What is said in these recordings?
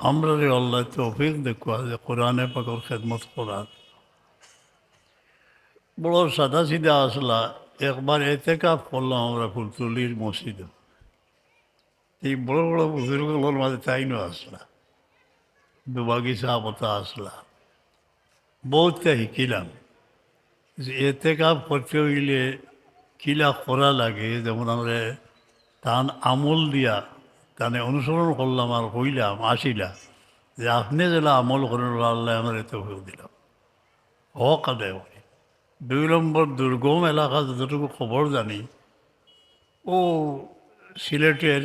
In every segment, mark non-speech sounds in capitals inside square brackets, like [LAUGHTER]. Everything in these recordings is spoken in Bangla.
আমরা রে আল্লাহ তৌফিক দেখুয়া যে কোরআনে পাকর খেদমত করার বড় সাদা সিধা আসলা একবার এতে কাপ করলাম আমরা ফুলতুলির মসজিদে এই বড় বড় বুজুর্গগুলোর মাঝে তাইনও আসলা দুবাগি সাহাবতা আসলা বহুতটা শিকিলাম যে এতে কাপ করতে হইলে কিলা করা লাগে যেমন আমরা তান আমল দিয়া তানে অনুসরণ করলাম আর হইলাম, আসিলাম। যে আপনি যেটা আমল করেন আল্লাহ আমার এতে হয়ে দিলাম হক আদায় করি। দুই নম্বর দুর্গম এলাকা, যতটুকু খবর জানি, ও সিলেটের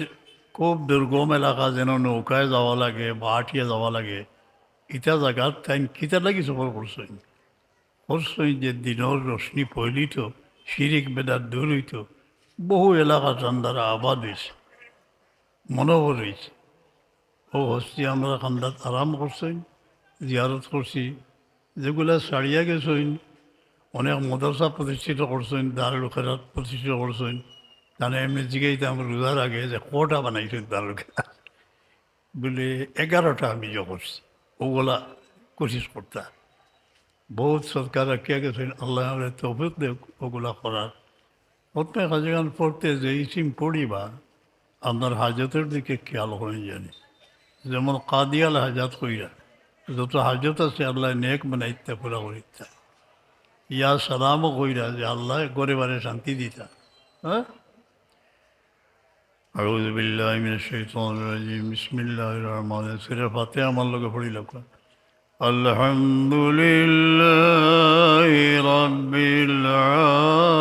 খুব দুর্গম এলাকা, যেন নৌকায় যাওয়া লাগে, বা আটিয়ে যাওয়া লাগে, ইটা জায়গাত তাই কিতা লাগি সফর করছেন? করছেন যে দিনের রশ্মি পয়লিত শিরিক বেদার দূর হইত, বহু এলাকা চান্দারা আবাদ হয়েছে মনোবর হয়েছে ও হস্তি আমরা খান্দাত আরাম করছেন, জিয়ারত করছি। যেগুলা ছাড়িয়া গেছেন, অনেক মদরসা প্রতিষ্ঠিত করছেন, দারুল খেরাত প্রতিষ্ঠিত করছেন। তাহলে এমনি জিগাইতে আমার রোজার আগে যে কটা বানাইছেন দারুল খেরাত। বলে এগারোটা আমি ইয়ে করছি, ওগুলা কোশিস করতাম বহুত সরকার রাখিয়া গেছেন, আল্লাহ আমরা তৌফিক দেব ওগুলা করার। প্রথমে হাজিগান পড়তে যে ইসিম পড়িবা আপনার হাজতের দিকে খেয়াল করে জানি যেমন কাদিয়াল হাজাত কইরা যত হাজত আছে আল্লাহ নেক বানাইতে পুরা করিতা ইয়া সালামও কইরা যে আল্লাহ গরিবারে শান্তি দিতা হ্যাঁ أعوذ بالله من الشيطان الرجيم بسم الله الرحمن الرحيم سورة فاتحة আমার লোকে পড়ি লোক الحمد لله رب العالمين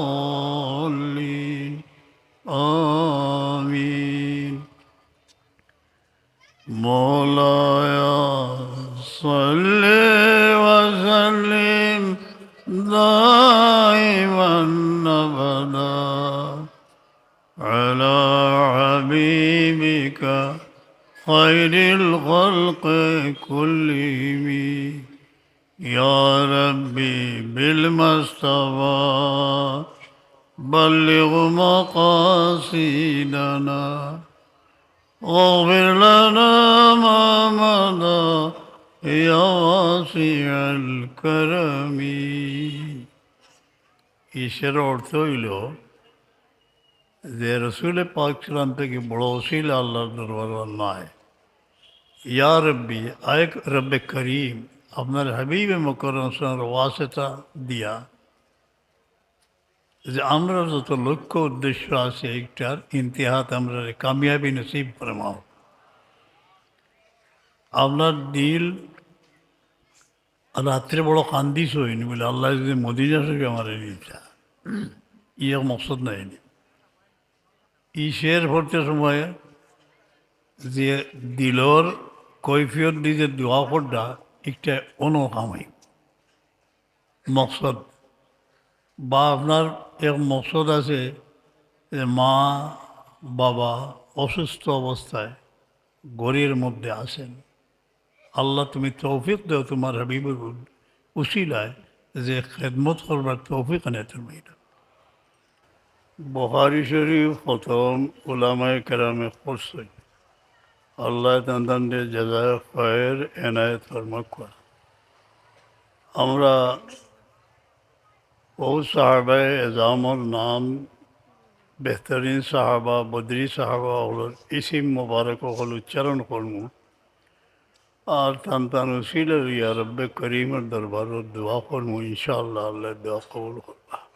ربك خير الخلق كلهم يا ربي بالمصطفى بلغ مقاصدنا واغفر لنا ما مضى يا واسع الكرم ഈശ്വര ഓർത്തോയിലോ যে রসুলে পাক ছিলাম থেকে বড় অশিল আল্লাহর দরবার নয় ইয়া রব্বি, আয়েক রব্বে করিম, আপনার হাবিবে মকরমের ওয়াসেতা দিয়া। যে আমরা যত লক্ষ্য উদ্দেশ্য আছে, একটার ইতিহাস আমরা কামিয়াবি নসিব ফরমাও। আপনার দিল রাত্রে বড় কান্দিস হয়নি বলে আল্লাহ যদি মদিনা থেকে আমার নিচা ইয়ে মকসদ নেয়নি ই ভরতে সময় যে দিলর কৈফিয়ত দিয়ে যে দোয়া করটা একটা অনুকামাই মকসদ। বা আপনার এক মকসদ আছে যে মা, বাবা অসুস্থ অবস্থায় গড়ির মধ্যে আসেন আল্লাহ তুমি তৌফিক দেও, তোমার হাবিবুর উশিলায় যে খেদমত করবার তৌফিক আনে তুমি বহারি بخاری شریف ختم علماء کرام خود سے۔ اللہ تندن دے جزائے خیر عنایت فرمک کر۔ ہمرا بہت صحابہ اعظام النام بہترین صحابہ، بدری صحابہ اور اسی مبارک و خلو چرن خلموں اور تن تن اسی یا رب کریم دربار و دعا خلموں انشاءاللہ اللہ دعا قبول خلمہ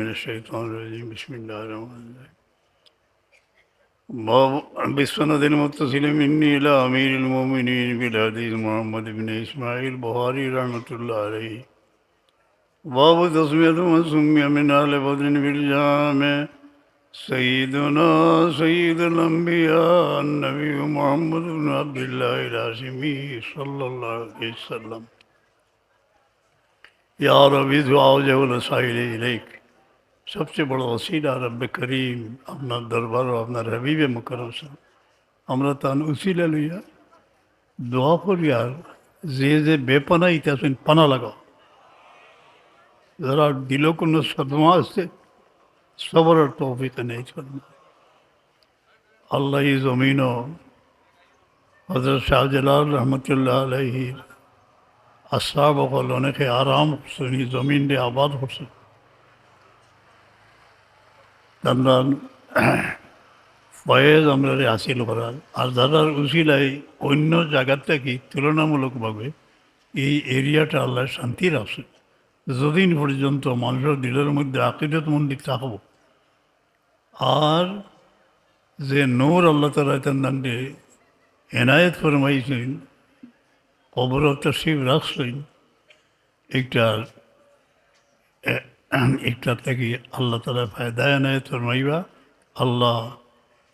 من الشيطان الرجيم بسم الله الرحمن الرحيم بسند المتصل مني إلى أمير المؤمنين بالحديث محمد بن إسماعيل بخاري رحمة الله عليه باب تسمية من سمي من أهل بدر بالجامع سيدنا سيد الأنبياء النبي محمد بن عبد الله الهاشمي صلى الله عليه وسلم یا رب دعا جو نسائل علیک سب سے بڑا وسیلہ رب کریم اپنا دربار اور اپنا ربیب مکرم صاحب. ہمارا تان اسی لے لو یار. دعا پر یار. زیز بے پناہ ہی تھا سو ان پناہ لگا. ذرا دلوں کو نسما سے صبر اور توفیق نہیں چھوڑنا. اللہ ہی زمینوں، حضرت شاہ جلال رحمۃ اللہ علیہ অকল অনেকে আরাম এই জমিন দিয়ে আবাদ করছেন আমরা ফয়েজ আমরা হাসিল করার আর যারার উচিলাই অন্য জায়গার থেকে তুলনামূলকভাবে এই এরিয়াটা আল্লাহ শান্তি রাখছে যতদিন পর্যন্ত মানুষের দিলের মধ্যে আকিদত মন্দির থাকব আর যে নূর আল্লাহ তালা তান্ডে এনায়েত ফরমাইছেন কবর শিব রাখছেন একটা একটা থেকে আল্লাহ তালা ফায়দা এনায়েত ফরমাইবা আল্লাহ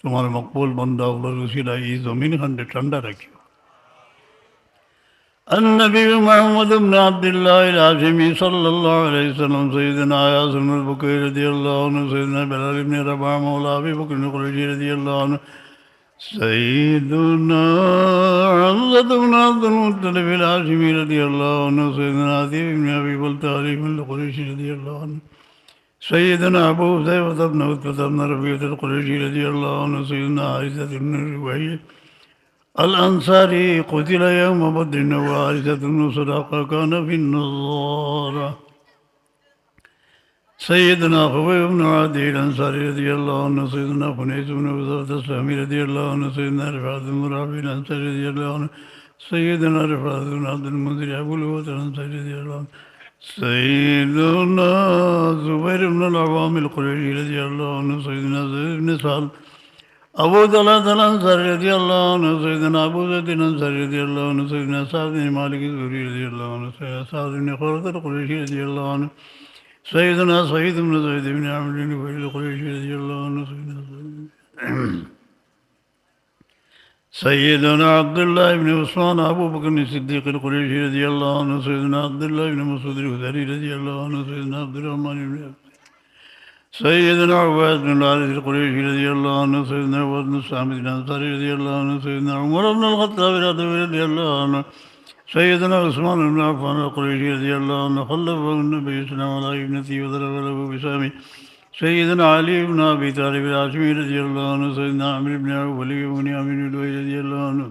তোমার মকবুল বন্ধা আল্লাহ রসিলা এই জমিন খান্ডে ঠান্ডা রাখিও النبي محمد بن عبد الله الهاشمي صلى الله عليه وسلم سيدنا عياص بن البكير رضي الله عنه سيدنا بلال بن رباح مولى ابي بكر بن قريشي رضي الله عنه سيدنا حمزة بن عبد المطلب الهاشمي رضي الله عنه سيدنا عتيب بن أبي بلتاري بن القريشي رضي الله عنه سيدنا أبو سيفة بن عتبة بن ربيعة القريشي رضي الله عنه سيدنا عائشة بن ربيعة الأنصاري قتل يوم بدر وعائشة بن سراقة كان في النظارة سيدنا خبيب بن عدي الأنصاري رضي الله عنه سيدنا خنيس بن وزارة السامي رضي الله عنه سيدنا رفعت بن رافع الأنصاري رضي الله عنه سيدنا رفعت بن عبد المنذر أبو الوت الأنصاري رضي الله عنه سيدنا زبير بن العوام القريشي رضي الله عنه سيدنا زيد بن سهل أبو طلحة الأنصاري رضي الله عنه سيدنا أبو زيد الأنصاري رضي الله عنه سيدنا سعد بن مالك الزهري رضي الله عنه سيدنا سعد بن خولة القريشي رضي الله عنه سيدنا سعيد بن زيد بن عمرو بن بكر القريشي رضي الله عنه سيدنا [CLEARS THROAT] سيدنا عبد الله بن عثمان أبو بكر الصديق القريشي رضي الله عنه سيدنا عبد الله بن مسعود الخدري رضي الله عنه سيدنا عبد الرحمن بن سيدنا عباد بن الحارث القريشي رضي الله عنه سيدنا عباد بن الصامت الأنصاري رضي الله عنه سيدنا عمر بن الخطاب رضي الله عنه سيدنا عثمان بن عفان القريشي رضي الله عنه خلفه النبي صلى الله عليه ابنتي وضرب له بسامي. سيدنا علي بن أبي طالب الهاشمي رضي الله عنه سيدنا عمرو بن عوف ولي بن عامر الوي رضي الله عنه.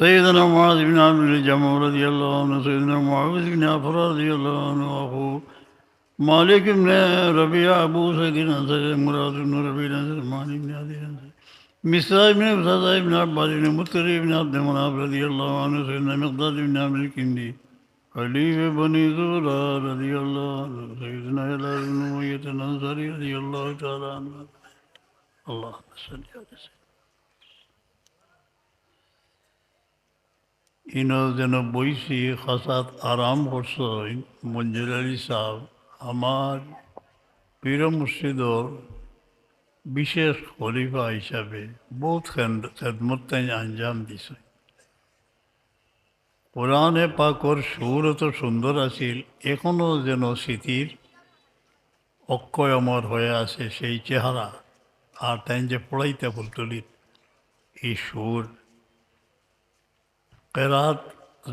سيدنا معاذ بن عمرو الجمع رضي الله عنه سيدنا معاذ بن عفر رضي الله عنه وأخوه. مالک ابن ربیہ ابو سعید انصر مراد ابن ربی انصر مانی ابن عدی انصر مصرا ابن اسد ابن عباس ابن مطر ابن عبد مناف رضی اللہ عنہ سیدنا مقداد ابن عامر کندی خلیف بنی زورا رضی اللہ عنہ، سیدنا ہلال ابن امیت انصاری رضی اللہ تعالی عنہ۔ اللہ صلی اللہ علیہ وسلم۔ اینو جناب بوئی خاصات آرام خورسو منجل صاحب۔ আমার পীর মুর্শিদর বিশেষ খলিফা হিসাবে বহুত খেদমত আঞ্জাম দিছে। কোরআনে পাকর সুর তো সুন্দর আছিল এখনও যেন স্মৃতির অক্ষয় অমর হয়ে আছে সেই চেহারা। আর তাই যে পড়াইতে ফুলতলির এই সুর। কেরাত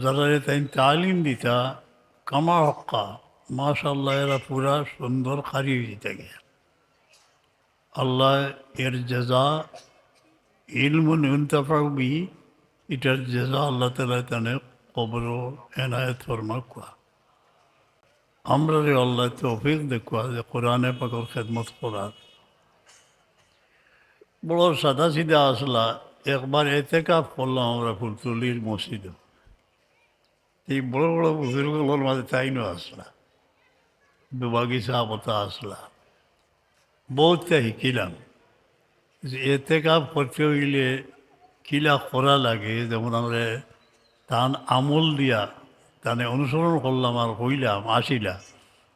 যারা তাই তালিম দিতা কামা হক্কা। মাশাল্লাহ এরা পুরা সুন্দর খারি দিতে গিয়া। আল্লাহ এর জেজা, ইলমুন ইন্তফাবি এটার জেজা আল্লাহ তালা তানে কবর এনায়ত ফরমা কোয়া। আমরা রে আল্লাহ তৌফিক দেখুয়া যে কোরআনে পাকর খেদমত করার। বড় সাদা সিধা আসলা, একবার এতে কাপ করলাম আমরা ফুলতুলির মসজিদে। এই বড় বড় বুজুর্গগুলোর মাঝে তাইনও আসলা। দুবাগি সাহাবতা আসলা বহুতটা শিকিলাম যে এতে কাপ করতে হইলে কিলা করা লাগে যেমন আমরা তান আমল দিয়া তানে অনুসরণ করলাম আর হইলাম আসিলাম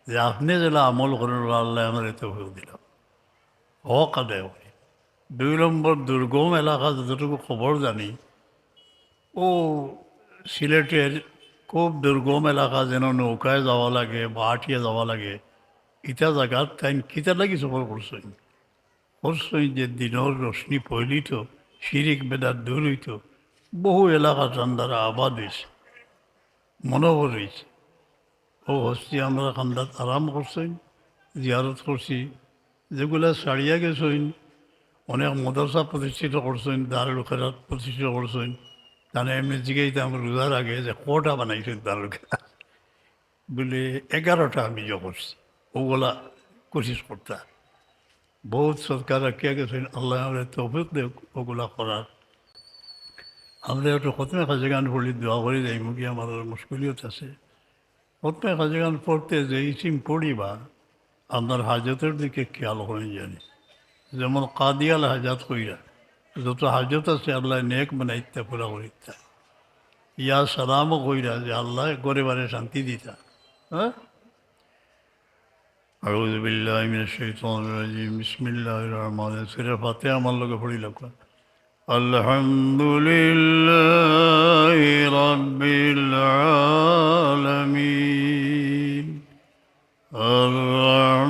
যে আপনি যেটা আমল করেন আল্লাহ আমার এতে হয়ে দিলাম হক আদায় দুই নম্বর দুর্গম এলাকা যতটুকু খবর জানি ও সিলেটের খুব দুর্গম এলাকা যেন নৌকায় যাওয়া লাগে বা আটিয়ে যাওয়া লাগে। ইটা জায়গাত তাই কিতা লাগি সফর করছেন করছেন যে দিনের রশ্মি পইলিত শিরিক বেদার দূর হইত বহু এলাকা চান্দারা আবাদ হয়েছে মনোবর হয়েছে ও হস্তি আমরা খান্দাত আরাম করছেন জিয়ারত করছি যেগুলা ছাড়িয়া গেছেন অনেক মদরসা প্রতিষ্ঠিত করছেন দারুল খেরাত প্রতিষ্ঠিত করছেন তাহলে এমনি জিগাইতাম রোজার আগে যে কটা বানাইছেন খেরাত বলে, এগারোটা আমি ইয়ে করছি। ওগুলা কোশিশ করতাম বহুত সরকার রাখিয়া গেছেন। আল্লাহ আমরা তৌফিক দেব ওগুলা করার। আমরা একটু খতমে খাজেগান পড়লি দোয়া করে যাই মুখে আমার মুশকিলিয়ত আছে। খতমে খাজেগান পড়তে যে ইসিম পড়িবা, আপনার হাজতের দিকে খেয়াল করে জানি। যেমন কাদিয়াল হাজাত কইরা। যত হাজত আছে আল্লাহ নেক বানাইতে পুরা করিতা ইয়া সালামও কইরা যে আল্লাহ গরিবারে শান্তি দিতা হ্যাঁ أعوذ بالله من الشيطان الرجيم بسم الله الرحمن الرحيم سورة الفاتحة من لك فري لك الحمد لله رب العالمين الرحمن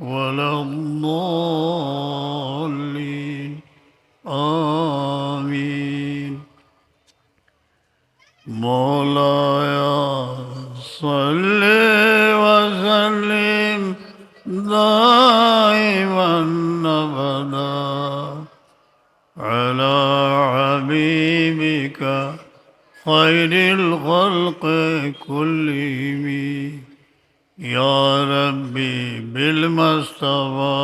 ولا الضالين. آمين. مولاي صل وسلم دائما أبدا على حبيبك خير الخلق كلهم. يا ربي بالمصطفى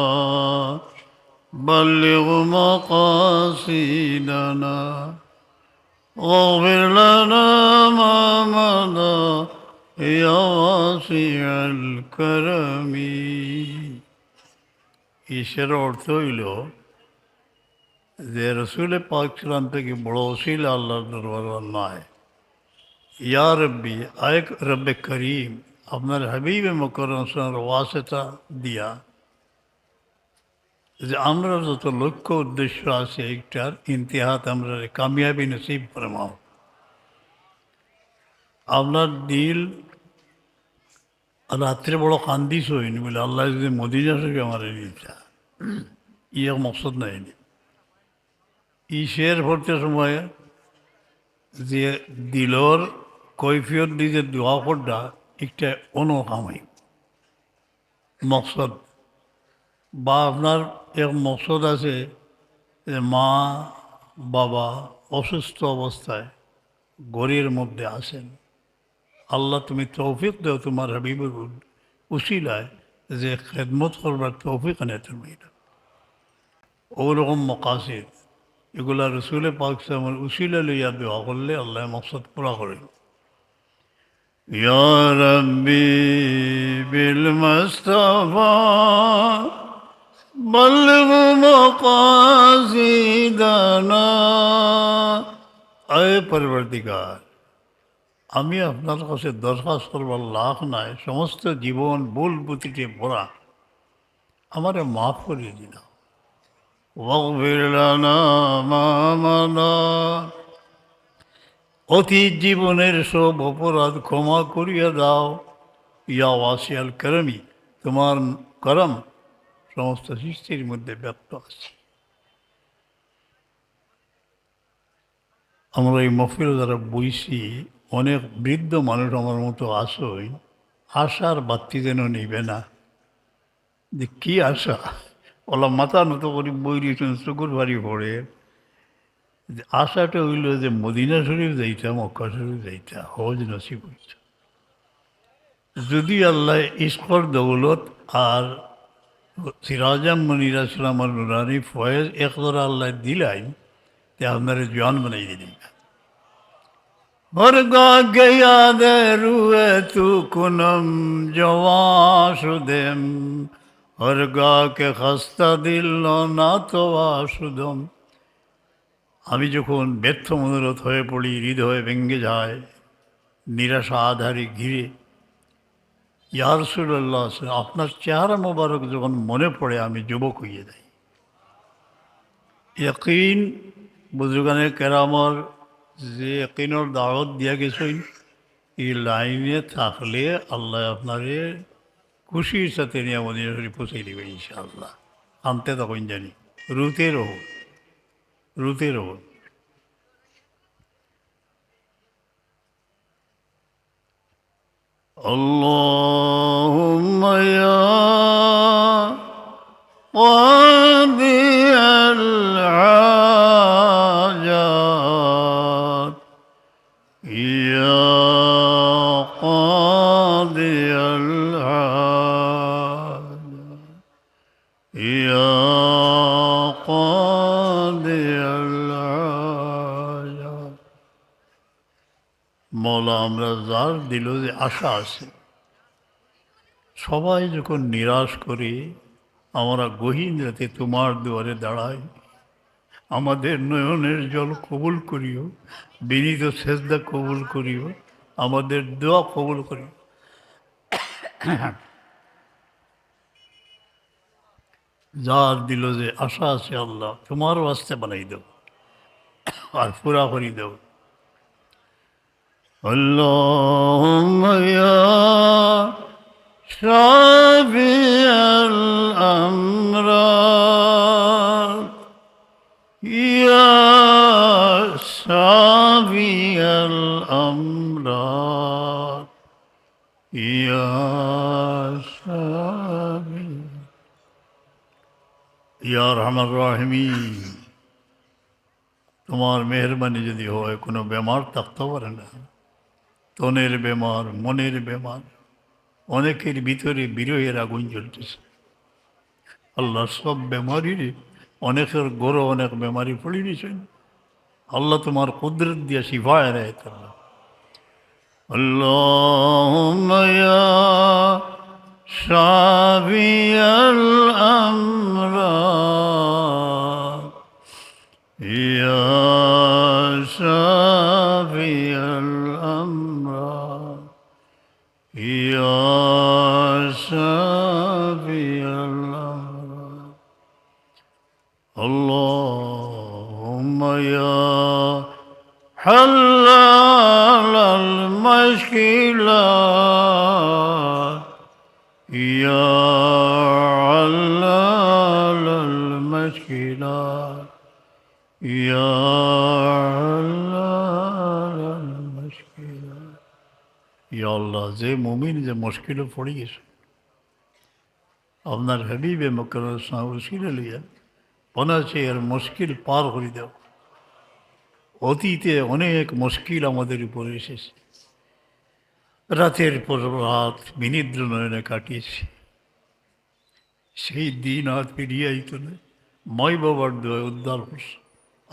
بلغ مقاصدنا واغفر لنا ما مضى يا واسع الكرم ঈশ্বর অর্থ হইল যে রসুলে পাক ছিলাম থেকে বড় অশিল আল্লাহর দরবার নয় ইয়া রব্বি আয়েক রব্বে করিম আপনার হাবিবে মকরমের ওয়াসেতা দিয়া যে আমরা যত লক্ষ্য উদ্দেশ্য আছে একটার ইতিহাস আমরা কামিয়াবি নসিব ফরমাও। আপনার দিল রাত্রে বড় কান্দিস হয়নি বলে আল্লাহ যদি মদিনা থেকে আমার নিতা ইয়ে মকসদ নেয়নি ই শের ভরতে সময় যে দিলর কৈফিয়ত দিয়ে দোয়া করডা একটা অনুকামাই মকসদ বা আপনার এক মকসদ আছে যে মা, বাবা অসুস্থ অবস্থায় গড়ির মধ্যে আসেন আল্লাহ তুমি তৌফিক দেও, তোমার হাবিবের উশিলায় যে খেদমত করবার তৌফিক আনে তুমি ওরকম মকাসিদ, এগুলা রসুলে পাক সালামের উশিলা লইয়া দোয়া করলে আল্লাহ মকসদ পুরা করেন ইয়া রব্বি বিল মুস্তাফা بلغ مقاصدنا আয় পরবর্তীকার আমি আপনার কাছে দরখাস্ত করবার লাভ নাই সমস্ত জীবন ভুল বুতিতে ভরা আমারে মাফ করে দিন واغفر لنا ما مضى অতীত জীবনের সব অপরাধ ক্ষমা করিয়া দাও। ইয়া ওয়াসিয়াল করমি তোমার করম সমস্ত সৃষ্টির মধ্যে ব্যক্ত আছে। আমরা এই মফিল যারা বইছি অনেক বৃদ্ধ মানুষ আমার মতো আসই আশার বাত্তি যেন নিবে না। যে কী আশা? ওলা মাথা নত করি বই চকুর বাড়ি পড়ে আশাটা হইল যে মদিনা শরীফ যাইতা মক্কা শরীফ যাইতা হজ নসিব হইতা। যদি আল্লাহ ইস্কর দৌলত আর সিরাজাম মনির আসলাম আর নুরানি ফয়েজ একদর আল্লাহ দিলাই তে আপনার জোয়ান বানাই দিলেন। হরগা গয়া দে রুয়ে তু কুনম জওয়াসুদেম হরগা কে খস্তা দিল না তো আসুদম আমি যখন ব্যর্থ মনোরথ হয়ে পড়ি, হৃদয় ভেঙ্গে যায় নিরাশা আধারে ঘিরে ইয়ারসুল্লাহ আপনার চেহারা মোবারক যখন মনে পড়ে, আমি যুবক হইয়ে যাই। ইয়কিন, বুজুগানের কেরামর যে ইয়কিনের দাওয়াত দিয়া গেছেন, এই লাইনে থাকলে আল্লাহ আপনারে খুশির সাথে নিয়ে শরীফ পৌঁছে দেবে ইনশাআল্লাহ। আনতে তখন জানি, রুতে রহো। রুতে রহো দিল যে আশা আছে। সবাই যখন নিরাশ করে, আমরা গহীন রাতে তোমার দুয়ারে দাঁড়াই। আমাদের নয়নের জল কবুল করিও, বিনীত সেজদা কবুল করিও, আমাদের দোয়া কবুল করিও। যার দিল যে আশা আছে আল্লাহ তোমার বাস্তে বানাই দেব আর পুরা করি দেব اللهم يا شافي الأمراض يا شافي الأمراض يا شافي يا أرحم الراحمين তোমার মেহরবানি যদি হয় কোনো বেমার থাকতে পারে না তনের বেমার মনের বেমার অনেকের ভিতরে বিরহের আগুন জ্বলতেছে আল্লাহ সব বেমারির অনেকের গরো অনেক বেমারি পড়ে দিয়েছেন আল্লাহ তোমার কুদরত দিয়ে শিফায় রায় তারা اللهم يا شافي الأمراض আল্লাহ যে মুমিন যে মুশকিলে পড়ে গেছে। আপনার হাবিবে মকর উশিলে লিয়া বনাছে আর মুশকিল পার করে দেও। অতীতে অনেক মুশকিল আমাদের উপরে এসেছে। রাতের পর রাত বিনিদ্র নয়নে কাটিয়েছি। সেই দিন হাত পিড়িয়াই তোলে মাই বাবার দোয় উদ্ধার হচ্ছে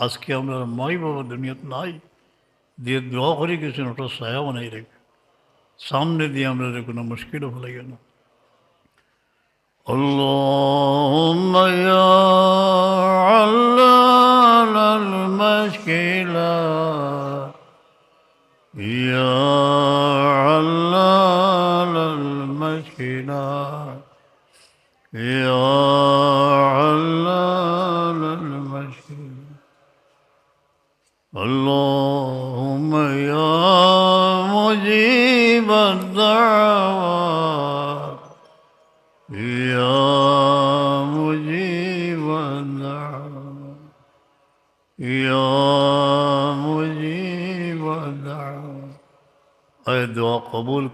আজকে আমরা ময় বাবার দুনিয়াত নাই দিয়ে দোয়া করে গেছেন ওটা ছায়া বানাই রেখে সামনে দিয়ে আমরা কোনো মুশকিলও ফেলে গেল اللهم يا علال المشكلات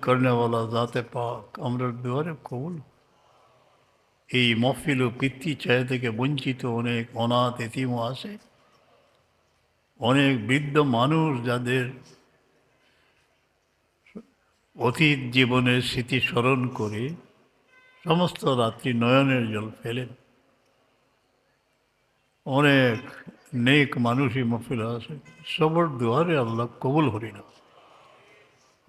কবুল করেনেওয়ালা যাতে পাক আমরা দুয়ারে কবুল এই মহফিল ও পিতৃ ছায়া থেকে বঞ্চিত অনেক অনাথ এতিমও আছে অনেক বৃদ্ধ মানুষ যাদের অতীত জীবনের স্মৃতি স্মরণ করে সমস্ত রাত্রি নয়নের জল ফেলেন অনেক নেক মানুষই মফিল আছে সবর দুয়ারে আল্লাহ কবুল হরি না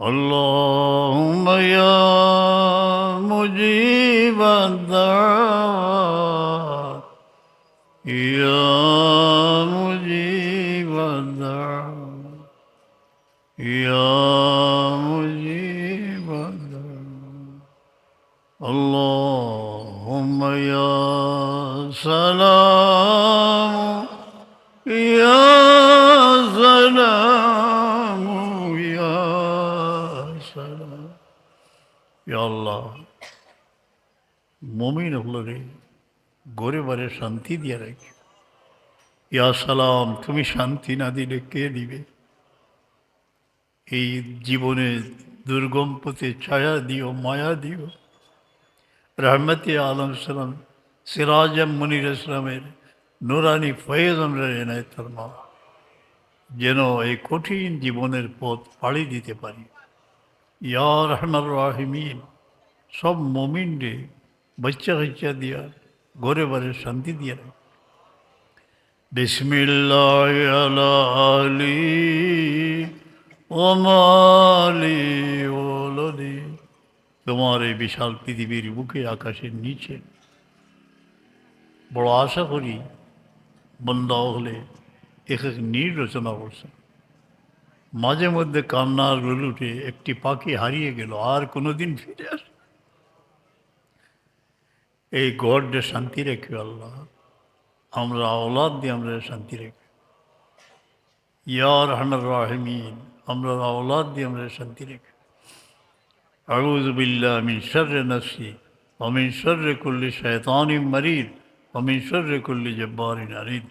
اللهم يا مجيب الدعوات. يا مجيب الدعوات. يا مجيب الدعوات. اللهم يا سلام মমিন হলো রে গরিবারে শান্তি দিয়ে রাখি। ইয়া সালাম, তুমি শান্তি না দিলে কে দিবে? এই জীবনে দুর্গম পথে ছায়া দিও, মায়া দিও। রহমতে আলম সালাম সিরাজম মনির ইসলামের নুরানি ফয়েজ আমরা এনায় ফরমা যেন এই কঠিন জীবনের পথ পাড়ি দিতে পারি। ইয়া রহমান রাহিমিন, সব মমিন রে বাচ্চা কাচ্চা দিয়া ঘরে বারে শান্তি দিয়া বিসমিল্লাহ আলা ওমালি ওলদি, তোমার এই বিশাল পৃথিবীর বুকে আকাশের নিচে। বড় আশা করি বন্দা হলে এক এক নীর রচনা করছে। মাঝে মধ্যে কান্নার রুলুটে একটি পাখি হারিয়ে গেল, আর কোনোদিন ফিরে আসে এই গডে শান্তি রেখে আল্লাহ আমরা আওলাদ দিয়ে আমরা শান্তি রেখে ইয়া রহমান রাহমিন আমরা আওলাদ দিয়ে আমরা শান্তি রেখে أعوذ بالله من شر نفسي ومن شر كل شيطان مريض ومن شر كل جبار عنيد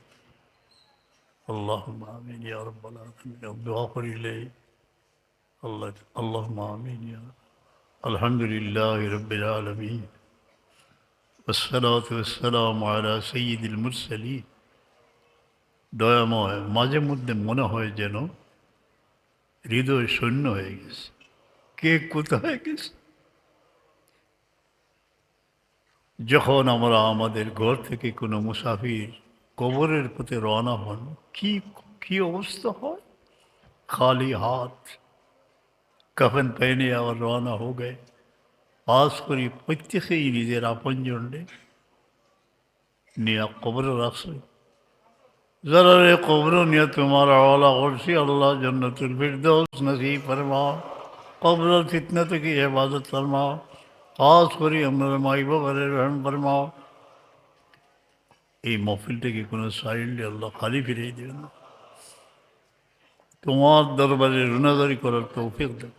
اللهم آمين يا رب العالمين الدعاء إليه الله اللهم آمين يا رب الحمد لله رب العالمين والصلاة والسلام على سيد المرسلين. দয়াময় মাঝে মধ্যে মনে হয় যেন হৃদয় শূন্য হয়ে গেছে। কে কোথায় গেছে? যখন আমরা আমাদের ঘর থেকে কোনো মুসাফির কবরের পথে রওনা হন, কি কি অবস্থা হয়? খালি হাত, কফন পহনে আবার রওনা হয়ে গয়ে পাস করি প্রত্যেকেই নিজের আপনজনরে নিয়ে কবরে রাখছে যারা রে কবর নিয়ে তোমার আওয়ালা করছি আল্লাহ জন্নতুল ফিরদৌস নসিব ফরমাও কবর ফিতনা থেকে হেফাজত ফরমাও খাস করি আমরা মাই বাবার রহম ফরমাও এই মফিলটাকে কোনো সাইডে আল্লাহ খালি ফিরিয়ে দেবে না তোমার দরবারে রুনাদারি করার তৌফিক দেব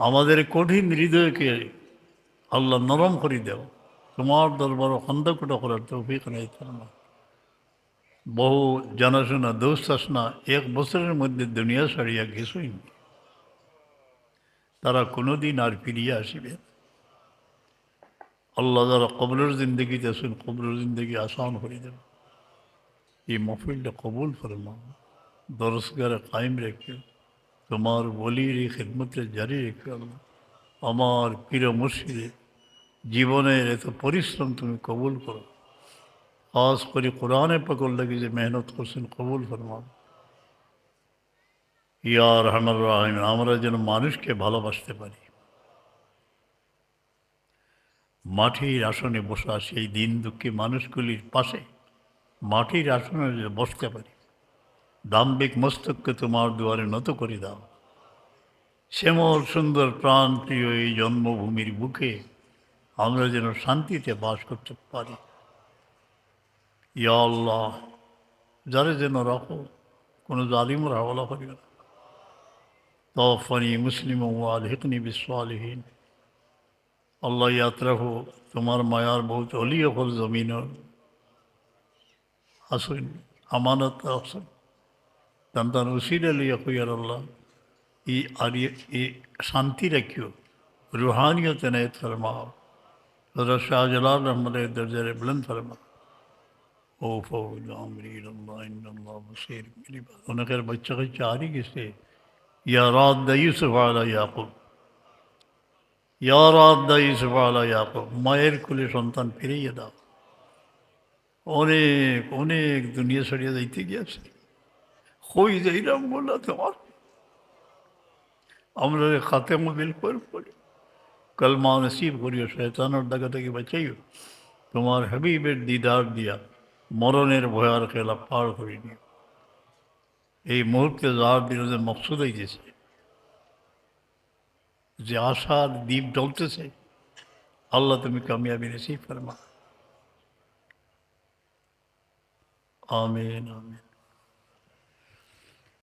আমাদের কঠিন হৃদয়কে আল্লাহ নরম করে দেও। তোমার দরবার খন্দকুটা করার তৌফিক নেই না বহু জানাশোনা দোস্ত আসনা এক বছরের মধ্যে দুনিয়া ছাড়িয়া কিছুই তারা কোনোদিন আর ফিরিয়ে আসিবে আল্লাহ যারা কবরের জিন্দগিতে আসেন কবরের জিন্দগি আসান করে দেন এই মফিলটা কবুল ফরমা দরসগারে কায়েম রেখে, তোমার বলির এই খেদমতে জারি রেখে আমার প্রিয় মুর্শিদে জীবনের এত পরিশ্রম তুমি কবুল করো। খাস করে কোরআনে পকল লাগে যে মেহনত করছেন, কবুল ফরমাও। ইয়া রহমান রাহিম আমরা যেন মানুষকে ভালোবাসতে পারি। মাটির আসনে বসা সেই দিন দুঃখী মানুষগুলির পাশে মাটির আসনে বসতে পারি। দাম্বিক মস্তককে তোমার দুয়ারে নত করে দাও। শ্যামল সুন্দর প্রাণ প্রিয় এই জন্মভূমির বুকে আমরা যেন শান্তিতে বাস করতে পারি। ইয়া আল্লাহ, যারা যেন রাখো, কোনো জালিমরা হওয়া করিও না। তফনি মুসলিম ওয়াল হিকনি বিশ্বালহীন আল্লাহ ইয়াত্রা হো তোমার মায়ার বহুত অলিও হল জমিনের আসুন, আমানত আসুন। তান্তান উসিলে লিয়া কইয়ার আল্লাহ, ই আর, ই শান্তি রাখিও, রুহানিয়ত নায়ত ফরমাও حضرت شاہ جلال رحمۃ اللہ درجر بلند فرما او فو اللہ بصیر، میری بات انہیں خیر بچہ کی چاری کس سے یا رات دئی یوسف علی یعقوب۔ یا رات دا یوسف علی یعقوب۔ মায়ের কোলে সন্তান ফিরিয়ে দাও অনেক অনেক দুনিয়া সরিয়ে যাইতে গিয়েছে খই যাইলাম বললা তোমার আমরা খাতে মোবিল بالکل পড়ি কলমা নসিব করিও, শয়তানোর ডাকা থেকে বাঁচাইও। তোমার হাবিবের দিদার দিয়া মরণের ভয়ার খেলা পার করে নিও। এই মুহূর্তে যার বিরোধে মকসুদ হইতেছে, যে আশার দ্বীপ জ্বলতেছে, আল্লাহ তুমি কামিয়াবি নসিব ফরমা আমিন আমিন।